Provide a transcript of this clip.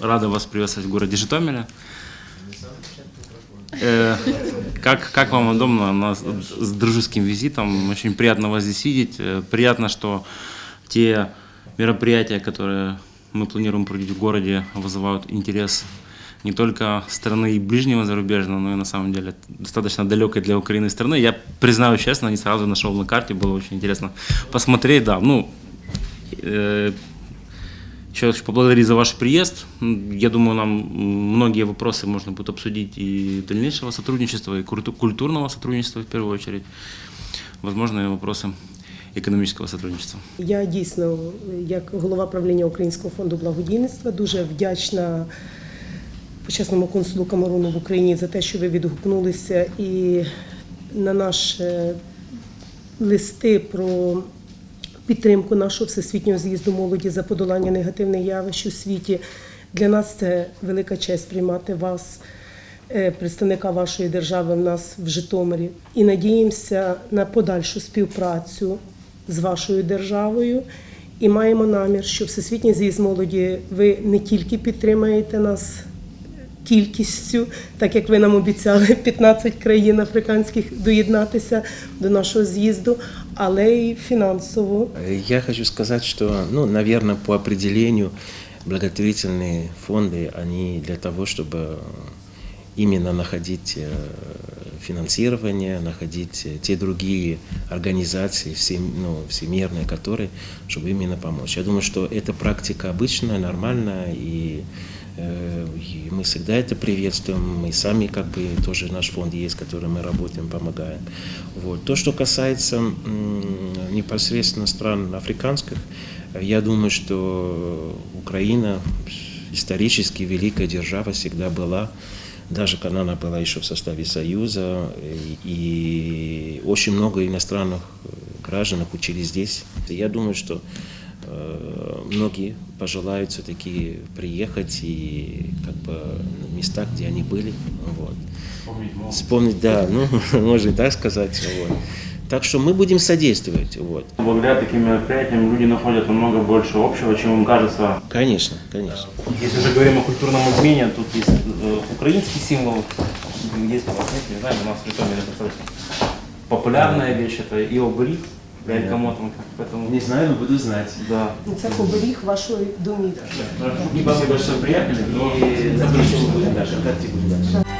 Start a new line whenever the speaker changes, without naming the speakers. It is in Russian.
Рады вас приветствовать в городе Житомире. Э, Как, как вам удобно нас с дружеским визитом? Очень приятно вас здесь видеть. Э, Приятно, что те мероприятия, которые мы планируем проводить в городе, вызывают интерес не только страны и ближнего зарубежного, но и на самом деле достаточно далекой для Украины страны. Я признаю честно, не сразу нашел на карте, было очень интересно посмотреть, да, ну, э, еще хочу поблагодарить за ваш приезд. М, Я думаю, нам м, многие вопросы можно будет обсудить и дальнейшего сотрудничества, и культу- культурного сотрудничества в первую очередь. Возможно, и вопросы экономического сотрудничества.
Я дійсно, як голова правління Українського фонду благодійництва, дуже вдячна почесному консулу Камеруну в Україні за те, що ви відгукнулися і на наші листи про підтримку нашого всесвітнього з'їзду молоді за подолання негативних явищ у світі. Для нас це велика честь приймати вас, е, представника вашої держави, в нас в Житомирі. І надіємося на подальшу співпрацю з вашою державою. І маємо намір, що Всесвітній з'їзд молоді ви не тільки підтримаєте нас кількістю, так як ви нам обіцяли 15 країн африканських доєднатися до нашого з'їзду, але й фінансово.
Я хочу сказать, что, ну, наверное, по определению благотворительные фонды, они для того, чтобы именно находить э, финансирование, находить э, те другие организации всем- ну, всемирные, которые, чтобы именно помочь. Я думаю, что эта практика обычная, нормальная, и, э, и мы всегда это приветствуем. Мы сами, как бы, тоже наш фонд есть, который мы работаем, помогаем. Вот. То, что касается непосредственно стран африканских, э, я думаю, что Украина исторически великая держава всегда была, даже когда она была еще в составе Союза, и, и очень много иностранных э, граждан учились здесь. Я думаю, что э, многие пожелают все-таки приехать и как бы на места, где они были. Вот. Вспомнить, да, ну, можно и так сказать. Вот. Так что мы будем содействовать. Вот.
Благодаря таким мероприятиям люди находят намного больше общего, чем им кажется.
Конечно, конечно.
Если же говорим о культурном обмене, тут есть э, украинский символ, есть у вас, нет, не знаю, у нас в достаточно популярная вещь, это и оберіг, лялька мотанка, поэтому
Не знаю, но буду знать.
да.
Це оберіг вашої домівки.
Спасибо большое, приятели, и
Запрещение будет дальше, как тебе будет дальше.